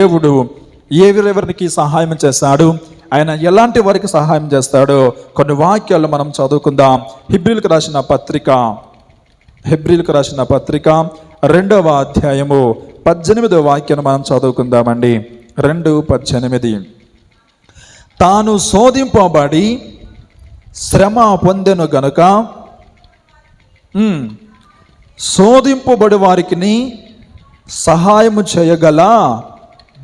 దేవుడు ఎవరెవరికి సహాయం చేస్తాడు ఆయన ఎలాంటి వారికి సహాయం చేస్తాడో కొన్ని వాక్యాలు మనం చదువుకుందాం. హిబ్రిల్కి రాసిన పత్రిక హిబ్రిల్కి రాసిన పత్రిక రెండవ అధ్యాయము పద్దెనిమిదవ వాక్యాన్ని మనం చదువుకుందామండి. రెండు పద్దెనిమిది. తాను శోధింపబడి శ్రమ పొందెను గనుక శోధింపబడి వారికి సహాయము చేయగల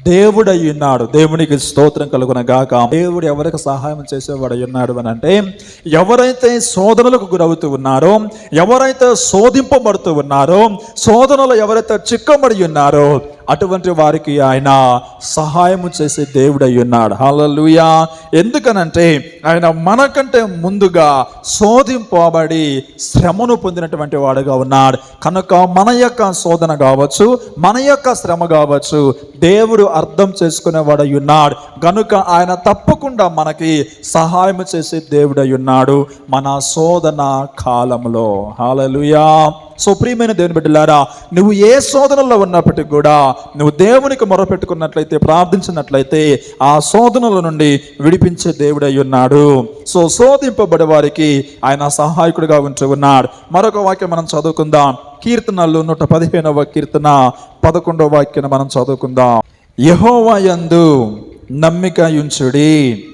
దేవుడయ్యున్నాడు. ఉన్నాడు దేవునికి స్తోత్రం కలుగున గాక దేవుడు ఎవరికి సహాయం చేసేవాడై ఉన్నాడు అని అంటే ఎవరైతే శోధనలకు గురవుతూ ఉన్నారో ఎవరైతే శోధింపబడుతూ ఉన్నారో శోధనలు ఎవరైతే చిక్కబడి ఉన్నారో అటువంటి వారికి ఆయన సహాయము చేసే దేవుడయ్యున్నాడు. ఉన్నాడు హల్లెలూయా. ఎందుకనంటే ఆయన మనకంటే ముందుగా శోధింపబడి శ్రమను పొందినటువంటి వాడుగా ఉన్నాడు. కనుక మన యొక్క శోధన కావచ్చు మన యొక్క శ్రమ కావచ్చు దేవుడు అర్థం చేసుకునేవాడై ఉన్నాడు. కనుక ఆయన తప్పకుండా మనకి సహాయం చేసే దేవుడై ఉన్నాడు మన శోధన కాలంలో. హాలలుయా సో ప్రియమైన దేవుని బిడ్డలారా నువ్వు ఏ శోధనలో ఉన్నప్పటికీ కూడా నువ్వు దేవునికి మొరపెట్టుకున్నట్లయితే ప్రార్థించినట్లయితే ఆ శోధనల నుండి విడిపించే దేవుడై ఉన్నాడు. సో శోధింపబడే వారికి ఆయన సహాయకుడిగా ఉంటూ ఉన్నాడు. మరొక వాక్యం మనం చదువుకుందాం. కీర్తనలు నూట పదిహేనవ కీర్తన పదకొండవ వాక్యం మనం చదువుకుందాం. యహోవయందు నమ్మిక ఉంచుడి.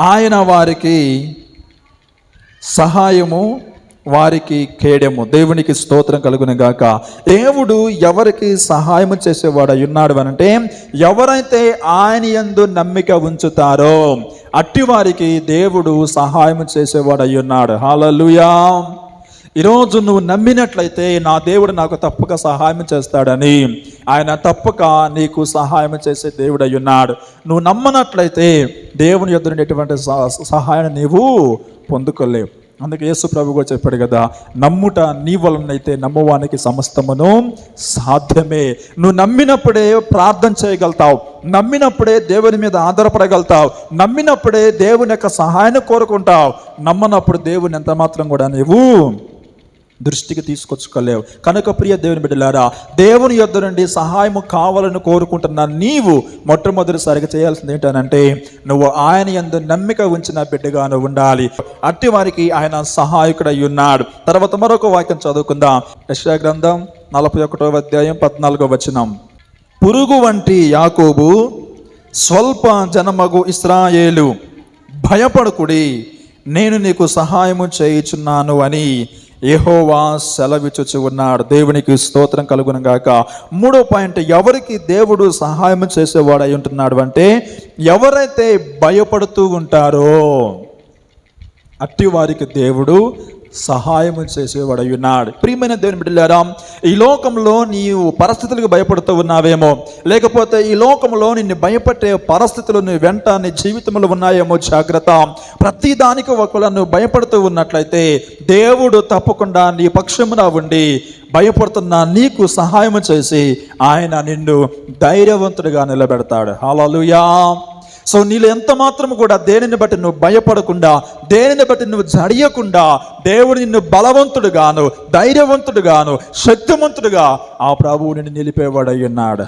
ఆయన వారికి సహాయము వారికి కేడెము. దేవునికి స్తోత్రం కలుగును గాక. దేవుడు ఎవరికి సహాయం చేసేవాడు ఉన్నాడు అనంటే ఎవరైతే ఆయన ఎందు నమ్మిక ఉంచుతారో అట్టి వారికి దేవుడు సహాయం చేసేవాడు ఉన్నాడు. హాలలుయా ఈరోజు నువ్వు నమ్మినట్లయితే నా దేవుడు నాకు తప్పక సహాయం చేస్తాడని ఆయన తప్పక నీకు సహాయం చేసే దేవుడు ఉన్నాడు. నువ్వు నమ్మనట్లయితే దేవుని యొద్ద ఎటువంటి సహ- సహాయాన్ని నీవు పొందుకోలేవు. అందుకే యేసు ప్రభు కూడా చెప్పాడు కదా నమ్ముట నీ వలనైతే నమ్మవానికి సమస్తమును సాధ్యమే. నువ్వు నమ్మినప్పుడే ప్రార్థన చేయగలుగుతావు నమ్మినప్పుడే దేవుని మీద ఆధారపడగలుగుతావు నమ్మినప్పుడే దేవుని యొక్క సహాయాన్ని కోరుకుంటావు నమ్మనప్పుడు దేవుని ఎంత మాత్రం కూడా నీవు దృష్టికి తీసుకొచ్చుకోలేవు. కనుక ప్రియ దేవుని బిడ్డలారా దేవుని యొద్ద నుండి సహాయము కావాలని కోరుకుంటున్న నీవు మొట్టమొదటిసారిగా చేయాల్సింది ఏంటనంటే నువ్వు ఆయన ఎందు నమ్మిక ఉంచిన బిడ్డగాను ఉండాలి. అట్టి వారికి ఆయన సహాయకుడై ఉన్నాడు. తర్వాత మరొక వాక్యం చదువుకుందాం. యెషయా గ్రంథం నలభై ఒకటో అధ్యాయం పద్నాలుగో వచనం. పురుగు వంటి యాకోబు స్వల్ప జనమగు ఇస్రాయేలు భయపడకుడి నేను నీకు సహాయము చేయుచున్నాను అని ఏహోవా సెలవిచ్చుచు ఉన్నాడు. దేవునికి స్తోత్రం కలుగును గాక. మూడో పాయింట్ ఎవరికి దేవుడు సహాయం చేసేవాడు అయి ఉంటున్నాడు అంటే ఎవరైతే భయపడుతూ ఉంటారో అట్టి వారికి దేవుడు సహాయము చేసేవాడు ఉన్నాడు ప్రియమైన దేవుని బిడ్డలారా ఈ లోకంలో నీవు పరిస్థితులకు భయపడుతూ ఉన్నావేమో లేకపోతే ఈ లోకంలో నిన్ను భయపట్టే పరిస్థితులు నీ వెంట నీ జీవితంలో ఉన్నాయేమో జాగ్రత్త. ప్రతిదానికి ఒకవేళ నువ్వు భయపడుతూ ఉన్నట్లయితే దేవుడు తప్పకుండా నీ పక్షమున ఉండి భయపడుతున్న నీకు సహాయం చేసి ఆయన నిన్ను ధైర్యవంతుడిగా నిలబెడతాడు. హల్లెలూయా. సో నీళ్ళు ఎంత మాత్రం కూడా దేనిని బట్టి నువ్వు భయపడకుండా దేనిని బట్టి నువ్వు జడియకుండా దేవుడు నిన్ను బలవంతుడుగాను ధైర్యవంతుడుగాను శక్తివంతుడుగా ఆ ప్రభువు నిన్ను నిలిపేవాడై ఉన్నాడు.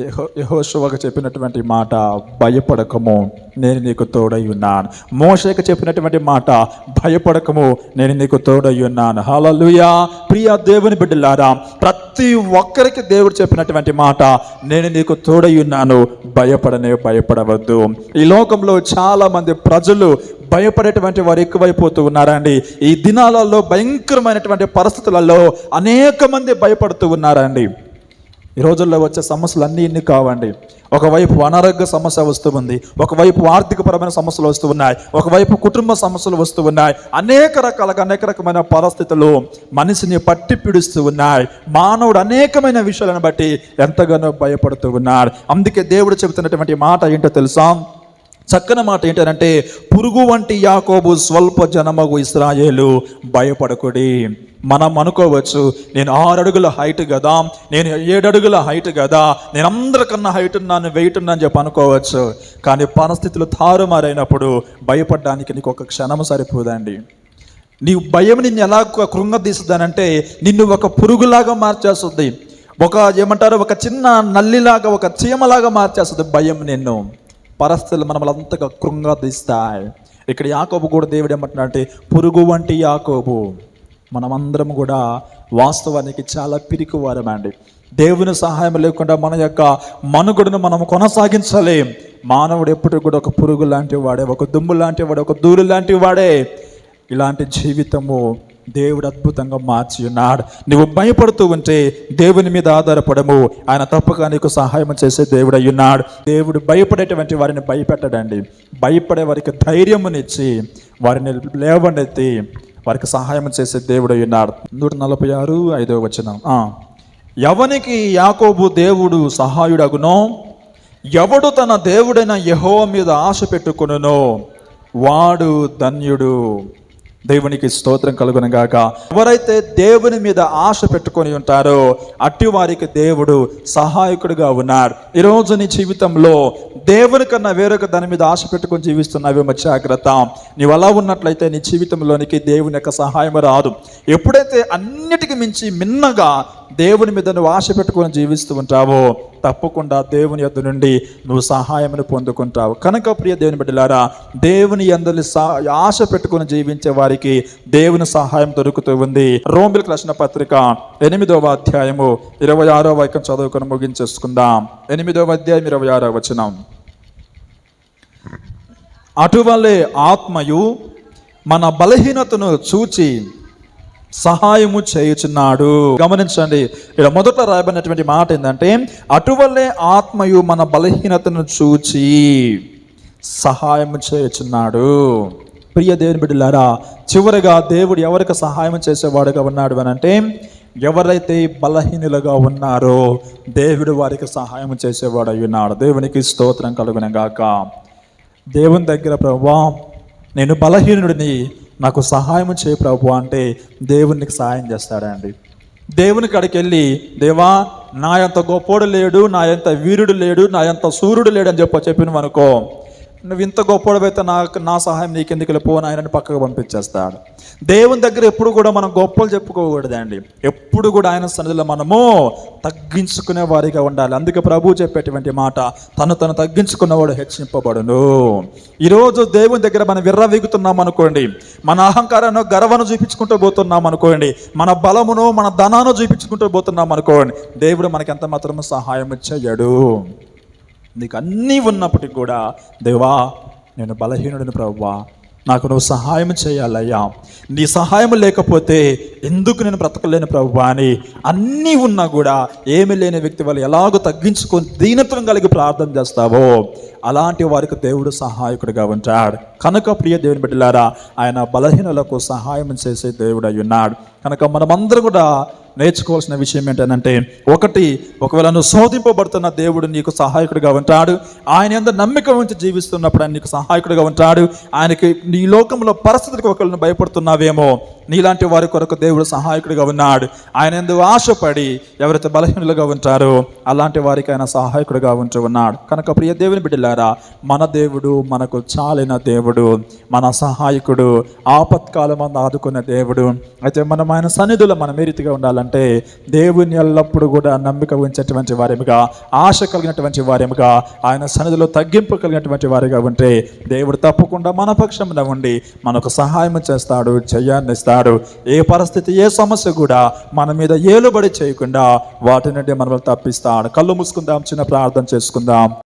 యెహో యెహోషువకు చెప్పినటువంటి మాట భయపడకము నేను నీకు తోడై ఉన్నాను. మోషకు చెప్పినటువంటి మాట భయపడకము నేను నీకు తోడై ఉన్నాను. హలలుయా ప్రియ దేవుని బిడ్డలారా ప్రతి ఒక్కరికి దేవుడు చెప్పినటువంటి మాట నేను నీకు తోడై ఉన్నాను భయపడనే భయపడవద్దు. ఈ లోకంలో చాలా మంది ప్రజలు భయపడేటువంటి వారు ఎక్కువైపోతూ ఉన్నారండి. ఈ దినాలలో భయంకరమైనటువంటి పరిస్థితులలో అనేక మంది భయపడుతూ ఉన్నారండి. ఈ రోజుల్లో వచ్చే సమస్యలు అన్నీ ఇన్ని కావండి. ఒకవైపు అనారోగ్య సమస్య వస్తూ ఉంది ఒకవైపు ఆర్థికపరమైన సమస్యలు వస్తూ ఉన్నాయి ఒకవైపు కుటుంబ సమస్యలు వస్తూ ఉన్నాయి. అనేక రకాలుగా అనేక రకమైన పరిస్థితులు మనిషిని పట్టి పిడుస్తూ ఉన్నాయి. మానవుడు అనేకమైన విషయాలను బట్టి ఎంతగానో భయపడుతూ ఉన్నాడు. అందుకే దేవుడు చెబుతున్నటువంటి మాట ఏంటో తెలుసా? చక్కని మాట ఏంటంటే పురుగు వంటి యాకోబు స్వల్ప జనమగు ఇస్రాయేలు భయపడకుడి. మనం అనుకోవచ్చు నేను ఆరు అడుగుల హైట్ కదా నేను ఏడు అడుగుల హైట్ కదా నేను అందరికన్నా హైట్ ఉన్నాను వెయిట్ ఉన్నాను చెప్పి అనుకోవచ్చు. కానీ పరిస్థితులు తారుమారైనప్పుడు భయపడడానికి నీకు ఒక క్షణం సరిపోదండి. నీ భయం నిన్ను ఎలా కృంగదీస్తుందనంటే నిన్ను ఒక పురుగులాగా మార్చేస్తుంది. ఒక ఏమంటారు ఒక చిన్న నల్లిలాగా ఒక చీమలాగా మార్చేస్తుంది భయం నిన్ను. పరిస్థితులు మనల్ని అంతగా కృంగదీస్తాయి ఇక్కడ యాకోబు కూడా దేవుడు ఏమంటున్నాడంటే పురుగు వంటి యాకోబు మనమందరం కూడా వాస్తవానికి చాలా పిరికివారమండి. దేవుని సహాయం లేకుండా మన యొక్క మనుగడను మనం కొనసాగించలేం. మానవుడు ఎప్పుడు కూడా ఒక పురుగు లాంటి వాడే ఒక దుమ్ము లాంటి వాడే ఒక దూరు లాంటి వాడే. ఇలాంటి జీవితము దేవుడు అద్భుతంగా మార్చి ఉన్నాడు. నువ్వు భయపడుతూ ఉంటే దేవుని మీద ఆధారపడము. ఆయన తప్పక నీకు సహాయం చేసే దేవుడు అయ్యున్నాడు దేవుడు భయపడేటువంటి వారిని భయపెట్టడండి. భయపడే వారికి ధైర్యమునిచ్చి వారిని లేవనెత్తి వారికి సహాయం చేసే దేవుడు అయ్యున్నాడు నూట నలభై ఆరు ఐదవ వచ్చిన ఎవనికి యాకోబు దేవుడు సహాయుడగునో? ఎవడు తన దేవుడైన యహో మీద ఆశ పెట్టుకునునో? వాడు ధన్యుడు. దేవునికి స్తోత్రం కలుగును గాక. ఎవరైతే దేవుని మీద ఆశ పెట్టుకొని ఉంటారో అట్టి వారికి దేవుడు సహాయకుడిగా ఉన్నారు. ఈరోజు నీ జీవితంలో దేవుని కన్నా వేరొక దాని మీద ఆశ పెట్టుకొని జీవిస్తున్నావేమో జాగ్రత్త. నీవు అలా ఉన్నట్లయితే నీ జీవితంలోనికి దేవుని యొక్క సహాయం రాదు. ఎప్పుడైతే అన్నిటికీ మించి మిన్నగా దేవుని మీద నువ్వు ఆశ పెట్టుకొని జీవిస్తూ ఉంటావో తప్పకుండా దేవుని యొద్ నుండి నువ్వు సహాయమును పొందుకుంటావు. కనుక ప్రియ దేవుని బిడ్డలారా దేవుని అందరి ఆశ పెట్టుకొని జీవించే వారికి దేవుని సహాయం దొరుకుతూ ఉంది. రోమిలకు కృష్ణ పత్రిక ఎనిమిదవ అధ్యాయము ఇరవై ఆరో వైకం చదువుకొని ముగించేసుకుందాం. ఎనిమిదవ అధ్యాయం ఇరవై ఆరో వచనం. అటువలే ఆత్మయు మన బలహీనతను చూచి సహాయము చేయుచున్నాడు. గమనించండి ఇక్కడ మొదట రాయబడినటువంటి మాట ఏంటంటే అటువల్లే ఆత్మయు మన బలహీనతను చూచి సహాయము చేయుచున్నాడు. ప్రియ దేవుని బిడ్డలారా చివరిగా దేవుడు ఎవరికి సహాయం చేసేవాడుగా ఉన్నాడు అని అంటే ఎవరైతే బలహీనులుగా ఉన్నారో దేవుడు వారికి సహాయం చేసేవాడు అయి ఉన్నాడు. దేవునికి స్తోత్రం కలుగునగాక దేవుని దగ్గర ప్రభా నేను బలహీనుడిని నాకు సహాయం చేయ ప్రభు అంటే దేవునికి సహాయం చేస్తాడండి. దేవుని కాడికి వెళ్ళి దేవా నా ఎంత గొప్పోడు లేడు నా ఎంత వీరుడు లేడు నా ఎంత సూర్యుడు లేడు అని చెప్ప చెప్పినవనుకో నువ్వు ఇంత గొప్పడవైతే నాకు నా సహాయం నీకెందుకు వెళ్ళిపోను ఆయనని పక్కకు పంపించేస్తాడు. దేవుని దగ్గర ఎప్పుడు కూడా మనం గొప్పలు చెప్పుకోకూడదండి. ఎప్పుడు కూడా ఆయన సన్నిధిలో మనము తగ్గించుకునే వారిగా ఉండాలి. అందుకే ప్రభు చెప్పేటువంటి మాట తను తను తగ్గించుకున్నవాడు హెచ్చింపబడును. ఈరోజు దేవుని దగ్గర మనం విర్రవీగుతున్నాం అనుకోండి మన అహంకారాన్ని గర్వను చూపించుకుంటూ పోతున్నాం అనుకోండి మన బలమును మన ధనాన్ని చూపించుకుంటూ పోతున్నాం అనుకోండి దేవుడు మనకి ఎంత మాత్రము సహాయం చేయడు నీకు అన్నీ ఉన్నప్పటికీ కూడా దేవా నేను బలహీనుడిని ప్రభువా నాకు నువ్వు సహాయం చేయాలయ్యా. నీ సహాయం లేకపోతే ఎందుకు నేను బ్రతకలేను ప్రభువా అని అన్నీ ఉన్నా కూడా ఏమి లేని వ్యక్తి వాళ్ళు ఎలాగో తగ్గించుకొని దీనత్వం కలిగి ప్రార్థన చేస్తావో అలాంటి వారికి దేవుడు సహాయకుడిగా ఉంటాడు. కనుక ప్రియ దేవుని బిడ్డలారా ఆయన బలహీనులకు సహాయం చేసే దేవుడు అయి ఉన్నాడు. కనుక మనమందరం కూడా నేర్చుకోవాల్సిన విషయం ఏంటంటే ఒకటి ఒకవేళ నువ్వు శోధింపబడుతున్న దేవుడు నీకు సహాయకుడిగా ఉంటాడు ఆయన ఎంత నమ్మిక ఉంచి జీవిస్తున్నప్పుడు ఆయన నీకు సహాయకుడిగా ఉంటాడు ఆయనకి నీ లోకంలో పరిస్థితికి ఒకవేళ భయపడుతున్నావేమో నీలాంటి వారి కొరకు దేవుడు సహాయకుడిగా ఉన్నాడు. ఆయన ఎందుకు ఆశపడి ఎవరైతే బలహీనులుగా ఉంటారో అలాంటి వారికి ఆయన సహాయకుడిగా ఉంటూ ఉన్నాడు. కనుక ప్రియ దేవుని బిడ్డలారా మన దేవుడు మనకు చాలిన దేవుడు మన సహాయకుడు ఆపత్కాలం ఆదుకున్న దేవుడు. అయితే మనం ఆయన సన్నిధిలో మనం ఏ రీతిగా ఉండాలంటే దేవుని ఎల్లప్పుడూ కూడా నమ్మిక ఉంచేటువంటి వారేమిగా ఆశ కలిగినటువంటి వారేమిగా ఆయన సన్నిధిలో తగ్గింపు కలిగినటువంటి వారిగా ఉంటే దేవుడు తప్పకుండా మన పక్షంలో ఉండి మనకు సహాయం చేస్తాడు చేయాన్నిస్తాడు ఏ పరిస్థితి ఏ సమస్య కూడా మన మీద ఏలుబడి చేయకుండా వాటి నుండి మనల్ని తప్పిస్తాడు. కళ్ళు మూసుకుందాం చిన్న ప్రార్థన చేసుకుందాం.